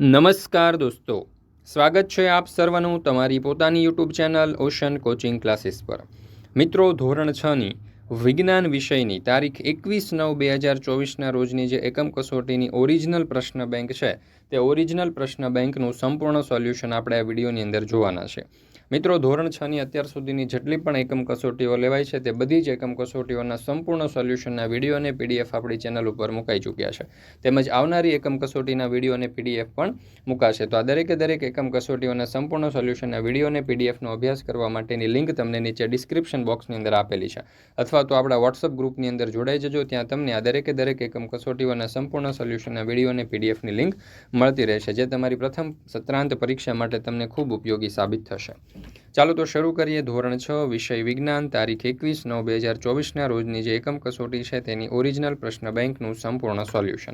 નમસ્કાર દોસ્તો. સ્વાગત છે આપ સર્વનું તમારી પોતાની YouTube channel ocean coaching classes પર. મિત્રો, ધોરણ છની વિજ્ઞાન વિષયની તારીખ એકવીસ નવ બે હજાર ચોવીસના રોજની જે એકમ કસોટીની ઓરિજિનલ પ્રશ્ન બેંક છે, તે ઓરિજિનલ પ્રશ્ન બેંકનું સંપૂર્ણ સોલ્યુશન આપણે આ વિડીયોની અંદર જોવાના છે. મિત્રો, ધોરણ છની અત્યાર સુધીની જેટલી પણ એકમ કસોટીઓ લેવાય છે, તે બધી જ એકમ કસોટીઓના સંપૂર્ણ સોલ્યુશનના વીડિયો અને પીડીએફ આપણી ચેનલ ઉપર મુકાઈ ચૂક્યા છે. તેમજ આવનારી એકમ કસોટીના વીડિયો અને પીડીએફ પણ મુકાશે. તો આ દરેકે દરેક એકમ કસોટીઓના સંપૂર્ણ સોલ્યુશનના વીડિયો અને પીડીએફનો અભ્યાસ કરવા માટેની લિંક તમને નીચે ડિસ્ક્રિપ્શન બોક્સની અંદર આપેલી છે. અથવા તો આપણા વોટ્સઅપ ગ્રુપની અંદર જોડાઈ જજો, ત્યાં તમને આ દરેકે દરેક એકમ કસોટીઓના સંપૂર્ણ સોલ્યુશનના વીડિયો અને પીડીએફની લિંક મળતી રહેશે, જે તમારી પ્રથમ સત્રાંત પરીક્ષા માટે તમને ખૂબ ઉપયોગી સાબિત થશે. ચાલો તો શરૂ કરીએ ધોરણ છ, વિષય વિજ્ઞાન, તારીખ એકવીસ નવ બે હજાર ચોવીસના રોજની જે એકમ કસોટી છે તેની ઓરિજિનલ પ્રશ્ન બેંકનું સંપૂર્ણ સોલ્યુશન.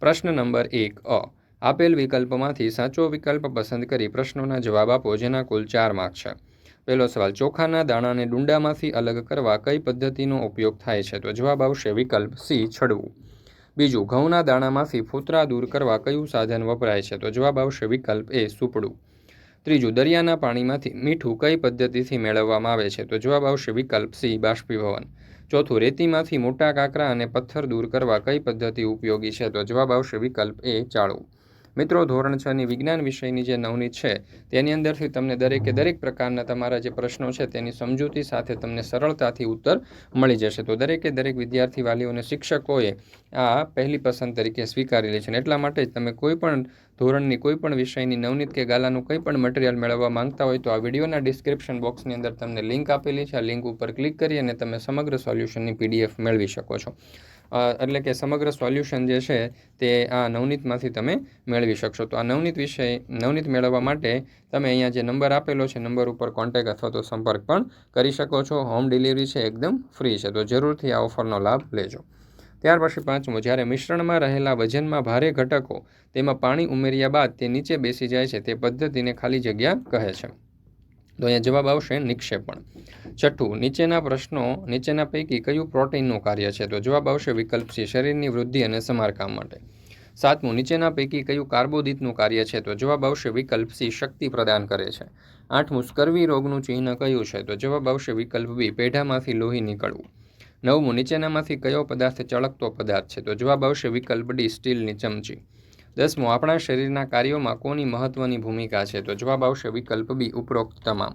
પ્રશ્ન નંબર એક, અ. આપેલ વિકલ્પમાંથી સાચો વિકલ્પ પસંદ કરી પ્રશ્નોના જવાબ આપો, જેના કુલ ચાર માર્ક છે. પહેલો સવાલ, ચોખાના દાણાને ડુંડામાંથી અલગ કરવા કઈ પદ્ધતિનો ઉપયોગ થાય છે? તો જવાબ આવશે વિકલ્પ સી, છડવું. બીજું, ઘઉંના દાણામાંથી ફૂતરા દૂર કરવા કયું સાધન વપરાય છે? તો જવાબ આવશે વિકલ્પ એ, સુપડું. ત્રીજું, દરિયાના પાણીમાંથી મીઠું કઈ પદ્ધતિથી મેળવવામાં આવે છે? તો જવાબ આવશે વિકલ્પ સી, બાષ્પીભવન. ચોથું, રેતીમાંથી મોટા કાંકરા અને પથ્થર દૂર કરવા કઈ પદ્ધતિ ઉપયોગી છે? તો જવાબ આવશે વિકલ્પ એ, ચાળવું. મિત્રો, ધોરણ છની વિજ્ઞાન વિષયની જે નવનીત છે, તેની અંદરથી તમને દરેકે દરેક પ્રકારના તમારા જે પ્રશ્નો છે, તેની સમજૂતી સાથે તમને સરળતાથી ઉત્તર મળી જશે. તો દરેકે દરેક વિદ્યાર્થી વાલીઓ શિક્ષકોએ આ પહેલી પસંદ તરીકે સ્વીકારી લે છે અને એટલા માટે જ તમે કોઈ પણ ધોરણની, કોઈ પણ વિષયની નવનીત કે ગાલાનું કંઈ પણ મટીરિયલ મેળવવા માંગતા હોય, તો આ વિડીયોના ડિસ્ક્રિપ્શન બોક્સની અંદર તમને લિંક આપેલી છે. આ લિંક ઉપર ક્લિક કરી અને તમે સમગ્ર સોલ્યુશનની પીડીએફ મેળવી શકો છો. એટલે કે સમગ્ર સોલ્યુશન જે છે તે આ નવનીતમાંથી તમે મેળવી શકશો. તો આ નવનીત વિષય, નવનીત મેળવવા માટે તમે અહીંયા જે નંબર આપેલો છે, નંબર ઉપર કોન્ટેક અથવા તો સંપર્ક પણ કરી શકો છો. હોમ ડિલિવરી છે એકદમ ફ્રી છે. તો જરૂરથી આ ઓફરનો લાભ લેજો. ત્યાર પછી પાંચમું, જ્યારે મિશ્રણમાં રહેલા વજનમાં ભારે ઘટકો, તેમાં પાણી ઉમેર્યા બાદ તે નીચે બેસી જાય છે. તે પદ્ધતિને ખાલી જગ્યા કહે છે. તો અહીંયા જવાબ આવશે નિક્ષેપણ. છઠ્ઠું, નીચેના પ્રશ્નો, નીચેના પૈકી કયું પ્રોટીનનું કાર્ય છે? તો જવાબ આવશે વિકલ્પ સી, શરીરની વૃદ્ધિ અને સમારકામ માટે. સાતમું, નીચેના પૈકી કયું કાર્બોદિતનું કાર્ય છે? તો જવાબ આવશે વિકલ્પ સી, શક્તિ પ્રદાન કરે છે. આઠમું, સ્કર્વી રોગનું ચિહ્ન કયું છે? તો જવાબ આવશે વિકલ્પ બી, પેઢામાંથી લોહી નીકળવું. નવમું, નીચેનામાંથી કયો પદાર્થ ચળકતો પદાર્થ છે? તો જવાબ આવશે વિકલ્પ ડી, સ્ટીલની ચમચી. દસમું, આપણા શરીરના કાર્યોમાં કોની મહત્વની ભૂમિકા છે? તો જવાબ આવશે વિકલ્પ બી ઉપરોક્ત તમામ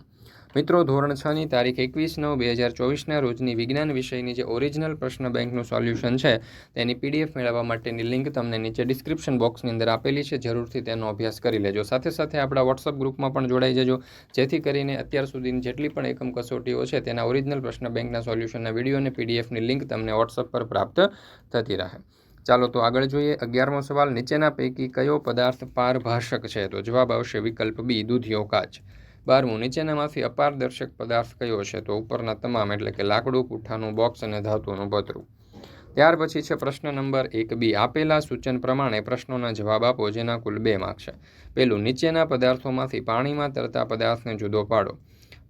મિત્રો, ધોરણ છની તારીખ એકવીસ નવ બે હજાર ચોવીસના રોજની વિજ્ઞાન વિષયની જે ઓરિજિનલ પ્રશ્ન બેંકનું સોલ્યુશન છે, તેની પીડીએફ મેળવવા માટેની લિંક તમને નીચે ડિસ્ક્રિપ્શન બોક્સની અંદર આપેલી છે. જરૂરથી તેનો અભ્યાસ કરી લેજો. સાથે સાથે આપણા વોટ્સઅપ ગ્રુપમાં પણ જોડાઈ જજો, જેથી કરીને અત્યાર સુધીની જેટલી પણ એકમ કસોટીઓ છે, તેના ઓરિજિનલ પ્રશ્ન બેંકના સોલ્યુશનના વીડિયો અને પીડીએફની લિંક તમને વોટ્સઅપ પર પ્રાપ્ત થતી રહે. ચાલો તો આગળ જોઈએ. અગિયારમો સવાલ, નીચેના પૈકી કયો પદાર્થ પારભાષક છે? તો જવાબ આવશે વિકલ્પ બી દૂધિયો કાચ. બારમું, નીચેનામાંથી અપારદર્શક પદાર્થ કયો છે? તો ઉપરના તમામ, એટલે કે લાકડું, પુઠ્ઠાનું, બોક્સ અને ધાતુનું પતરું ત્યાર પછી છે પ્રશ્ન નંબર એક બી, આપેલા સૂચન પ્રમાણે પ્રશ્નોના જવાબ આપો, જેના કુલ બે માર્ક છે. પેલું, નીચેના પદાર્થોમાંથી પાણીમાં તરતા પદાર્થને જુદો પાડો.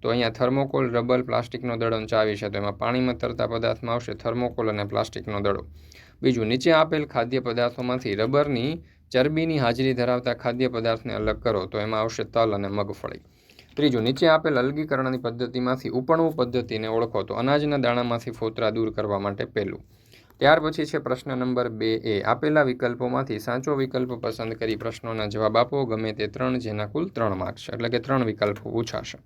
તો અહીંયા થર્મોકોલ, રબર, પ્લાસ્ટિકનો દડો ચાવી છે. તો એમાં પાણીમાં તરતા પદાર્થમાં આવશે થર્મોકોલ અને પ્લાસ્ટિકનો દડો. બીજું નીચે આપેલ ખાદ્ય પદાર્થોમાંથી રબરની ચરબીની હાજરી ધરાવતા ખાદ્ય પદાર્થને અલગ કરો, તો એમાં આવશે તલ અને મગફળી. ત્રીજું, નીચે આપેલ અલગીકરણની પદ્ધતિમાંથી ઉપણવું પદ્ધતિને ઓળખો, તો અનાજના દાણામાંથી ફોતરા દૂર કરવા માટે પહેલું. ત્યાર પછી છે પ્રશ્ન નંબર બે એ, આપેલા વિકલ્પોમાંથી સાચો વિકલ્પ પસંદ કરી પ્રશ્નોના જવાબ આપો, ગમે તે ત્રણ, જેના કુલ ત્રણ માર્ક્સ એટલે કે ત્રણ વિકલ્પો પૂછાશે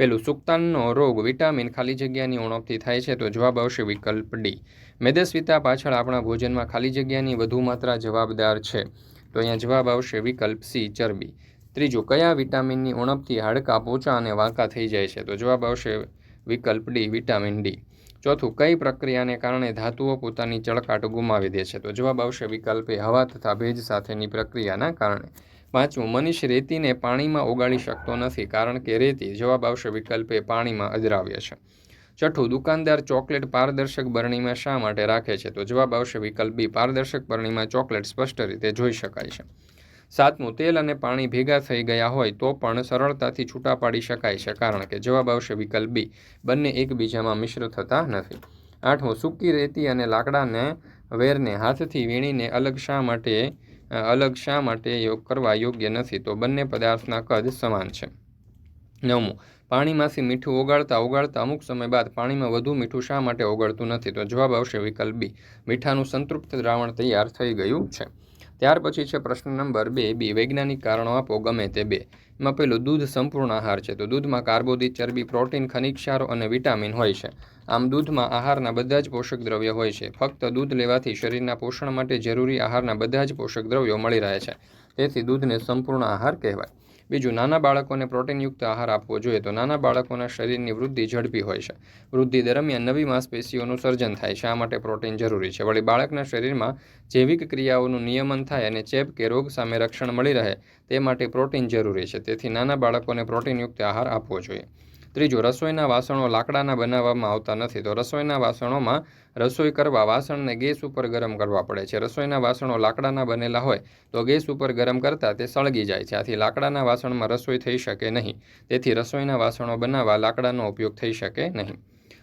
પેલું સુક્તાનનો રોગ વિટામિન ખાલી જગ્યાની ઉણપથી થાય છે, તો જવાબ આવશે વિકલ્પ ડી. મેદસ્વીતા પાછળ આપણા ભોજનમાં ખાલી જગ્યાની વધુ માત્રા જવાબદાર છે, તો અહીંયા જવાબ આવશે વિકલ્પ સી, ચરબી. ત્રીજું, કયા વિટામિનની ઉણપથી હાડકાં પોચા અને વાંકા થઈ જાય છે, તો જવાબ આવશે વિકલ્પ ડી, વિટામિન ડી. ચોથું, કઈ પ્રક્રિયાને કારણે ધાતુઓ પોતાની ચળકાટ ગુમાવી દે છે, તો જવાબ આવશે વિકલ્પે હવા તથા ભેજ સાથેની પ્રક્રિયાના કારણે. પાંચમું મનીષ રેતીને પાણીમાં ઓગાળી શકતો નથી કારણ કે રેતી જવાબ આવશે વિકલ્પે પાણીમાં અદ્રાવ્ય છે. છઠ્ઠું દુકાનદાર ચોકલેટ પારદર્શક બરણીમાં શા માટે રાખે છે? તો જવાબ આવશે વિકલ્પ બી. પારદર્શક બરણીમાં ચોકલેટ સ્પષ્ટ રીતે જોઈ શકાય છે. સાતમું, તેલ અને પાણી ભેગા થઈ ગયા હોય તો પણ સરળતાથી છૂટા પાડી શકાય છે કારણ કે જવાબ આવશે વિકલ્પ બી. બંને એકબીજામાં મિશ્ર થતા નથી. આઠમું, સૂકી રેતી અને લાકડાને વેરને હાથથી વીણીને અલગ શા માટે અલગ શા માટે યોગ કરવા યોગ્ય નથી? તો બંને પદાર્થના કદ સમાન છે. નવમું, પાણીમાંથી મીઠું ઓગાળતા ઓગાળતા અમુક સમય બાદ પાણીમાં વધુ મીઠું શા માટે ઓગળતું નથી? તો જવાબ આવશે વિકલ્પ બી. મીઠાનું સંતૃપ્ત દ્રાવણ તૈયાર થઈ ગયું છે. ત્યાર પછી છે પ્રશ્ન નંબર બે. બી, વૈજ્ઞાનિક કારણો આપો ગમે તે બે. એમાં પેલું દૂધ સંપૂર્ણ આહાર છે. તો દૂધમાં કાર્બોદિત ચરબી, પ્રોટીન ખનિક્ષારો અને વિટામિન હોય છે. આમ દૂધમાં આહારના બધા જ પોષક દ્રવ્યો હોય છે. ફક્ત દૂધ લેવાથી શરીરના પોષણ માટે જરૂરી આહારના બધા જ પોષક દ્રવ્યો મળી રહે છે. તેથી દૂધને સંપૂર્ણ આહાર કહેવાય. બીજું, નાના બાળકોને પ્રોટીનયુક્ત આહાર આપવો જોઈએ તો નાના બાળકોના શરીરની વૃદ્ધિ ઝડપી હોય છે. વૃદ્ધિ દરમિયાન નવી માંસપેશીઓનું સર્જન થાય છે. આ માટે પ્રોટીન જરૂરી છે. વળી બાળકના શરીરમાં જૈવિક ક્રિયાઓનું નિયમન થાય અને ચેપ કે રોગ સામે રક્ષણ મળી રહે તે માટે પ્રોટીન જરૂરી છે. તેથી નાના બાળકોને પ્રોટીનયુક્ત આહાર આપવો જોઈએ. ત્રીજું, રસોઈના વાસણો લાકડાના બનાવવામાં આવતા નથી. તો રસોઈના વાસણોમાં રસોઈ કરવા વાસણને ગેસ ઉપર ગરમ કરવા પડે છે. રસોઈના વાસણો લાકડાના બનેલા હોય તો ગેસ ઉપર ગરમ કરતાં તે સળગી જાય છે. આથી લાકડાના વાસણમાં રસોઈ થઈ શકે નહીં. તેથી રસોઈના વાસણો બનાવવા લાકડાનો ઉપયોગ થઈ શકે નહીં.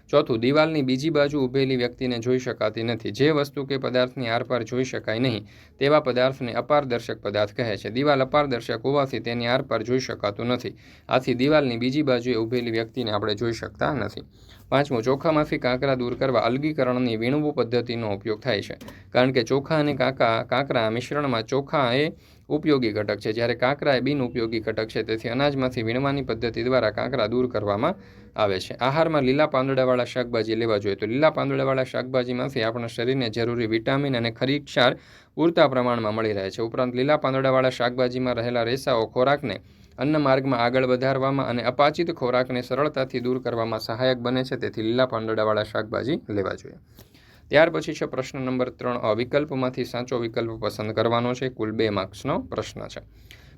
ચોથું, દિવાલની બીજી બાજુ ઊભેલી વ્યક્તિને જોઈ શકાતી નથી. જે વસ્તુ કે પદાર્થની આરપાર જોઈ શકાય નહીં, તેવા પદાર્થને અપારદર્શક પદાર્થ કહે છે. દિવાલ અપારદર્શક હોવાથી તેની આરપાર જોઈ શકાતું નથી. આથી દિવાલની બીજી બાજુએ ઊભેલી વ્યક્તિને આપણે જોઈ શકતા નથી. પાંચમું, ચોખામાંથી કાંકરા દૂર કરવા અલગીકરણની વીણવું પદ્ધતિનો ઉપયોગ થાય છે. કારણ કે ચોખા અને કાંકા, કાંકરા મિશ્રણમાં ચોખા એ ઉપયોગી ઘટક છે. જ્યારે કાંકરા એ બિન ઉપયોગી ઘટક છે, તેથી અનાજમાંથી વીણવાની પદ્ધતિ દ્વારા કાંકરા દૂર કરવામાં આવે છે. આહારમાં લીલા પાંદડાવાળા શાકભાજી લેવા જોઈએ તો લીલા પાંદડાવાળા શાકભાજીમાંથી આપણા શરીરને જરૂરી વિટામિન અને ખરી ક્ષાર પૂરતા પ્રમાણમાં મળી રહે છે. ઉપરાંત લીલા પાંદડાવાળા શાકભાજીમાં રહેલા રેસાઓ ખોરાકને અન્ન માર્ગમાં આગળ વધારવામાં અને અપાચિત ખોરાકને સરળતાથી દૂર કરવામાં સહાયક બને છે. તેથી લીલા પાંદડાવાળા શાકભાજી લેવા જોઈએ. ત્યાર પછી છે પ્રશ્ન નંબર ત્રણ અવિકલ્પમાંથી વિકલ્પમાંથી સાચો વિકલ્પ પસંદ કરવાનો છે. કુલ બે માર્ક્સનો પ્રશ્ન છે.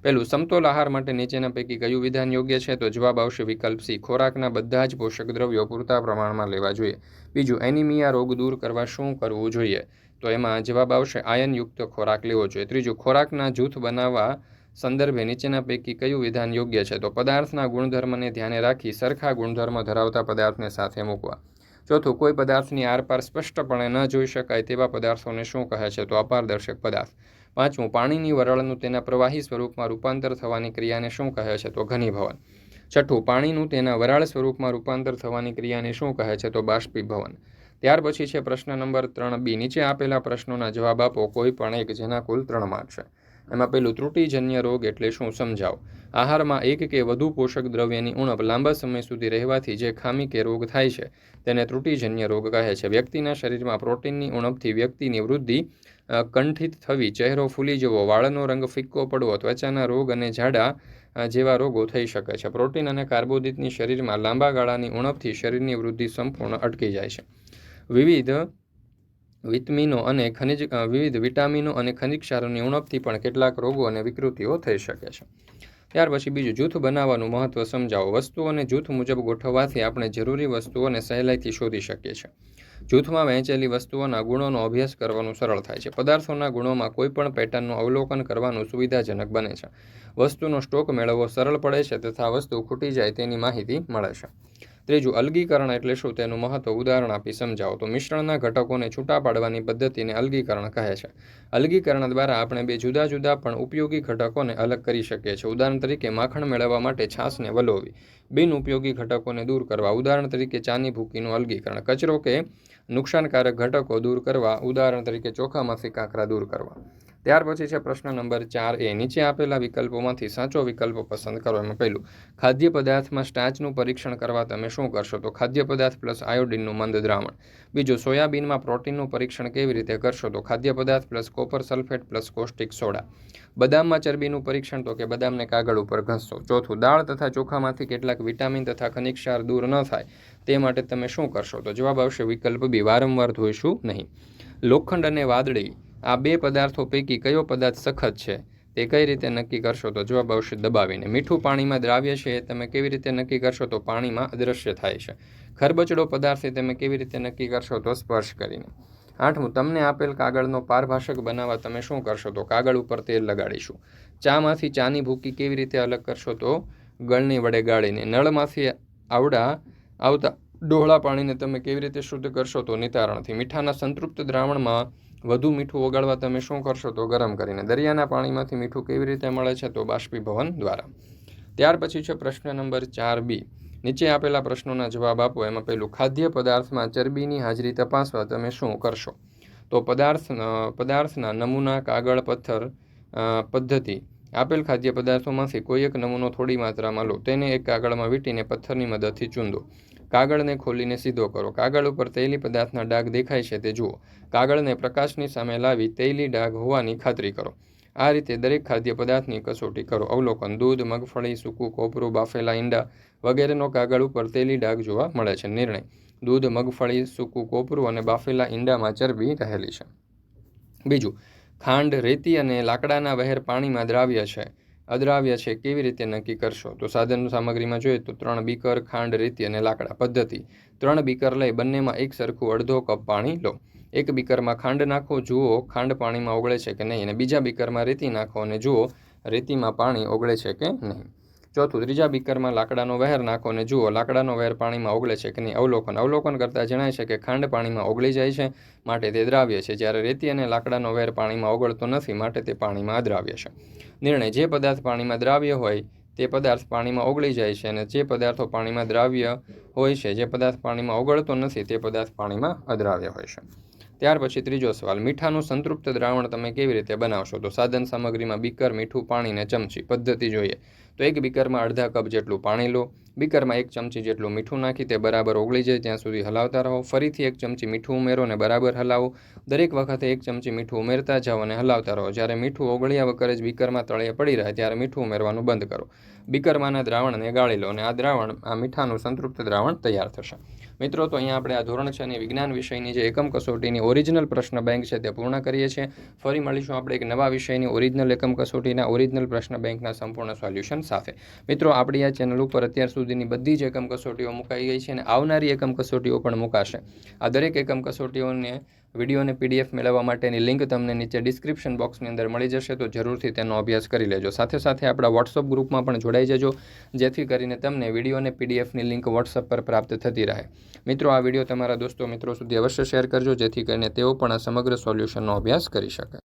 પહેલું, સમતોલ આહાર માટે નીચેના પૈકી કયું વિધાન યોગ્ય છે? તો જવાબ આવશે વિકલ્પ સી, ખોરાકના બધા જ પોષક દ્રવ્યો પૂરતા પ્રમાણમાં લેવા જોઈએ. બીજું, એનિમિયા રોગ દૂર કરવા શું કરવું જોઈએ? તો એમાં જવાબ આવશે આયનયુક્ત ખોરાક લેવો જોઈએ. ત્રીજું, ખોરાકના જૂથ બનાવવા સંદર્ભે નીચેના પૈકી કયું વિધાન યોગ્ય છે? તો પદાર્થના ગુણધર્મને ધ્યાને રાખી સરખા ગુણધર્મ ધરાવતા પદાર્થને સાથે મૂકવા. ચોથું, કોઈ પદાર્થની આરપાર સ્પષ્ટપણે ન જોઈ શકાય તેવા પદાર્થોને શું કહે છે? તો અપારદર્શક પદાર્થ. પાંચમું, પાણીની વરાળનું તેના પ્રવાહી સ્વરૂપમાં રૂપાંતર થવાની ક્રિયાને શું કહે છે? તો ઘનીભવન. છઠ્ઠું, પાણીનું તેના વરાળ સ્વરૂપમાં રૂપાંતર થવાની ક્રિયાને શું કહે છે? તો બાષ્પીભવન. ત્યાર પછી છે પ્રશ્ન નંબર ત્રણ બી. નીચે આપેલા પ્રશ્નોના જવાબ આપો. કોઈ પણ એક, જેના કુલ ત્રણ માર્ક છે. એમાં પેલું ત્રુટિજન્ય રોગ એટલે શું સમજાવો? આહારમાં એક કે વધુ પોષક દ્રવ્યની ઉણપ લાંબા સમય સુધી રહેવાથી જે ખામી કે રોગ થાય છે, તેને ત્રુટિજન્ય રોગ કહે છે. વ્યક્તિના શરીરમાં પ્રોટીનની ઉણપથી વ્યક્તિની વૃદ્ધિ કંઠિત થવી, ચહેરો ફૂલી જવો, વાળનો રંગ ફિક્કો પડવો, ત્વચાના રોગ અને ઝાડા જેવા રોગો થઈ શકે છે. પ્રોટીન અને કાર્બોદિતની શરીરમાં લાંબા ગાળાની ઉણપથી શરીરની વૃદ્ધિ સંપૂર્ણ અટકી જાય છે. વિવિધ વિટામિનો અને ખનિજ વિવિધ વિટામિનો અને ખનિજ ક્ષારોની ઉણપથી પણ કેટલાક રોગો અને વિકૃતિઓ થઈ શકે છે. ત્યાર પછી બીજું, જૂથ બનાવવાનું મહત્વ સમજાવો. વસ્તુઓને જૂથ મુજબ ગોઠવવાથી આપણે જરૂરી વસ્તુઓને સહેલાઈથી શોધી શકીએ છીએ. જૂથમાં વહેંચેલી વસ્તુઓના ગુણોનો અભ્યાસ કરવાનું સરળ થાય છે. પદાર્થોના ગુણોમાં કોઈપણ પેટર્નનું અવલોકન કરવાનું સુવિધાજનક બને છે. વસ્તુનો સ્ટોક મેળવવો સરળ પડે છે તથા વસ્તુ ખૂટી જાય તેની માહિતી મળે છે. ત્રીજું, અલગીકરણ એટલે શું? તેનું મહત્વ ઉદાહરણ આપી સમજાવો. તો મિશ્રણના ઘટકોને છૂટા પાડવાની પદ્ધતિને અલગીકરણ કહે છે. અલગીકરણ દ્વારા આપણે બે જુદા જુદા પણ ઉપયોગી ઘટકોને અલગ કરી શકીએ છીએ. ઉદાહરણ તરીકે, માખણ મેળવવા માટે છાશને વલોવી. બિન ઉપયોગી ઘટકોને દૂર કરવા. ઉદાહરણ તરીકે, ચાની ભૂકીનું અલગીકરણ. કચરો કે નુકસાનકારક ઘટકો દૂર કરવા. ઉદાહરણ તરીકે, ચોખામાંથી કાંકરા દૂર કરવા. ત્યાર પછી છે પ્રશ્ન નંબર ચાર એ, નીચે આપેલા વિકલ્પોમાંથી સાચો વિકલ્પ પસંદ કરો એમાં પહેલું, ખાદ્ય પદાર્થમાં સ્ટાચનું પરીક્ષણ કરવા તમે શું કરશો? તો ખાદ્ય પદાર્થ પ્લસ આયોડિનનું મંદ દ્રાવણ. બીજું, સોયાબીનમાં પ્રોટીનનું પરીક્ષણ કેવી રીતે કરશો? તો ખાદ્ય પદાર્થ plus copper sulphate plus caustic soda. બદામમાં ચરબીનું પરીક્ષણ તો કે બદામને કાગળ ઉપર ઘસશો. ચોથું, દાળ તથા ચોખામાંથી કેટલાક વિટામિન તથા ખનિજ ક્ષાર દૂર ન થાય, તે માટે તમે શું કરશો? તો જવાબ આવશે વિકલ્પ બી, વારંવાર ધોઈશું નહીં. લોખંડ અને વાદળી આ બે પદાર્થો પૈકી કયો પદાર્થ સખત છે, તે કઈ રીતે નક્કી કરશો તો જવાબ આવશે દબાવીને. મીઠું પાણીમાં દ્રાવ્ય છે એ તમે કેવી રીતે નક્કી કરશો તો પાણીમાં અદૃશ્ય થાય છે. ખરબચડો પદાર્થ એ તમે કેવી રીતે નક્કી કરશો તો સ્પર્શ કરીને. આઠમું, તમને આપેલ કાગળનો પારભાષક બનાવવા તમે શું કરશો તો કાગળ ઉપર તેલ લગાડીશું. ચામાંથી ચાની ભૂકી કેવી રીતે અલગ કરશો તો ગળણી વડે ગાળીને. નળમાંથી આવડા આવતા ડોહળા પાણીને તમે કેવી રીતે શુદ્ધ કરશો તો નિતારણથી. મીઠાના સંતૃપ્ત દ્રાવણમાં વધુ મીઠું ઓગાળવા તમે શું કરશો? તો ગરમ કરીને દરિયાના પાણીમાંથી મીઠું કેવી રીતે મળે છે? તો બાષ્પીભવન દ્વારા. ત્યાર પછી છે પ્રશ્ન નંબર ચાર બી. નીચે આપેલા પ્રશ્નોના જવાબ આપો. એમાં પહેલું, ખાદ્ય પદાર્થમાં ચરબીની હાજરી તપાસવા તમે શું કરશો? તો પદાર્થ પદાર્થના નમૂના, કાગળ, પથ્થર પદ્ધતિ. આપેલ ખાદ્ય પદાર્થોમાંથી કોઈ એક નમૂનો થોડી માત્રામાં લો. તેને એક કાગળમાં વીંટીને પથ્થરની મદદથી ચૂંદો. કાગળને ખોલીને સીધો કરો. કાગળ ઉપર તૈલી પદાર્થના ડાઘ દેખાય છે તે જુઓ. કાગળને પ્રકાશની સામે લાવી તૈલી ડાઘ હોવાની ખાતરી કરો. આ રીતે દરેક ખાદ્ય પદાર્થની કસોટી કરો. અવલોકન, દૂધ, મગફળી, સૂકું કોપરું, બાફેલા ઈંડા વગેરેનો કાગળ ઉપર તૈલી ડાઘ જોવા મળે છે. નિર્ણય. દૂધ, મગફળી, સૂકું કોપરું અને બાફેલા ઈંડામાં ચરબી રહેલી છે. બીજું, ખાંડ, રેતી અને લાકડાના વહેર પાણીમાં દ્રાવ્ય છે. અદ્રાવ્ય છે, કેવી રીતે નક્કી કરશો? તો સાધન સામગ્રીમાં જોઈએ તો ત્રણ બીકર, ખાંડ, રીતિ અને લાકડા પદ્ધતિ. ત્રણ બીકર લઈ બંનેમાં એક સરખું અડધો કપ પાણી લો. એક બીકરમાં ખાંડ નાખો, જુઓ ખાંડ પાણીમાં ઓગળે છે કે નહીં, અને બીજા બીકરમાં રેતી નાખો અને જુઓ રેતીમાં પાણી ઓગળે છે કે નહીં. ચોથું, ત્રીજા બીકરમાં લાકડાનો વહેર નાખો અને જુઓ, લાકડાનો વહેર પાણીમાં ઓગળે છે કે નહીં? અવલોકન અવલોકન કરતાં જણાય છે કે ખાંડ પાણીમાં ઓગળી જાય છે, માટે તે દ્રાવ્ય છે. જ્યારે રેતી અને લાકડાનો વહેર પાણીમાં ઓગળતો નથી, માટે તે પાણીમાં અદ્રાવ્ય છે. નિર્ણય, જે પદાર્થ પાણીમાં દ્રાવ્ય હોય, તે પદાર્થ પાણીમાં ઓગળી જાય છે અને જે પદાર્થો પાણીમાં દ્રાવ્ય હોય છે, જે પદાર્થ પાણીમાં ઓગળતો નથી, તે પદાર્થ પાણીમાં અદ્રાવ્ય હોય છે. ત્યાર પછી ત્રીજો સવાલ, મીઠાનું સંતૃપ્ત દ્રાવણ તમે કેવી રીતે બનાવશો? તો સાધન સામગ્રીમાં બીકર, મીઠું, પાણી ને ચમચી, પદ્ધતિ જોઈએ. તો એક બીકરમાં અડધા કપ જેટલું પાણી લો, બીકરમાં એક ચમચી જેટલું મીઠું નાખી તે બરાબર ઓગળી જાય, ત્યાં સુધી હલાવતા રહો. ફરીથી એક ચમચી મીઠું ઉમેરો અને બરાબર હલાવો. દરેક વખતે એક ચમચી મીઠું ઉમેરતા જાઓ અને હલાવતા રહો. જ્યારે મીઠું ઓગળ્યા વગર જ બીકરમાં તળિયે પડી રહે, ત્યારે મીઠું ઉમેરવાનું બંધ કરો. બીકરમાંના દ્રાવણને ગાળી લો અને આ દ્રાવણ, આ મીઠાનું સંતૃપ્ત દ્રાવણ તૈયાર થશે. મિત્રો, તો અહીંયા આપણે આ ધોરણ છે અને વિજ્ઞાન વિષયની જે એકમ કસોટીની ઓરિજિનલ પ્રશ્ન બેંક છે તે પૂર્ણ કરીએ છીએ. ફરી મળીશું આપણે એક નવા વિષયની ઓરિજિનલ એકમ કસોટીના ઓરિજિનલ પ્રશ્ન બેંકના સંપૂર્ણ સોલ્યુશન સાથે. મિત્રો, આપણી આ ચેનલ ઉપર અત્યાર સુધીની બધી જ એકમ કસોટીઓ મુકાઈ ગઈ છે અને આવનારી એકમ કસોટીઓ પણ મુકાશે. આ દરેક એકમ કસોટીઓને, વિડીયોને પીડીએફ મેળવવા માટેની લિંક તમને નીચે ડિસ્ક્રિપ્શન બોક્સની અંદર મળી જશે, તો જરૂરથી તેનો અભ્યાસ કરી લેજો. સાથે સાથે આપણા વોટ્સઅપ ગ્રુપમાં પણ જોડાઈ જજો, જેથી કરીને તમને વીડિયો અને પીડીએફની લિંક વોટ્સઅપ પર પ્રાપ્ત થતી રહે. મિત્રો, આ વીડિયો તમારા દોસ્તો મિત્રો સુધી અવશ્ય શેર કરજો, જેથી કરીને તેઓ પણ આ સમગ્ર સોલ્યુશનનો અભ્યાસ કરી શકે.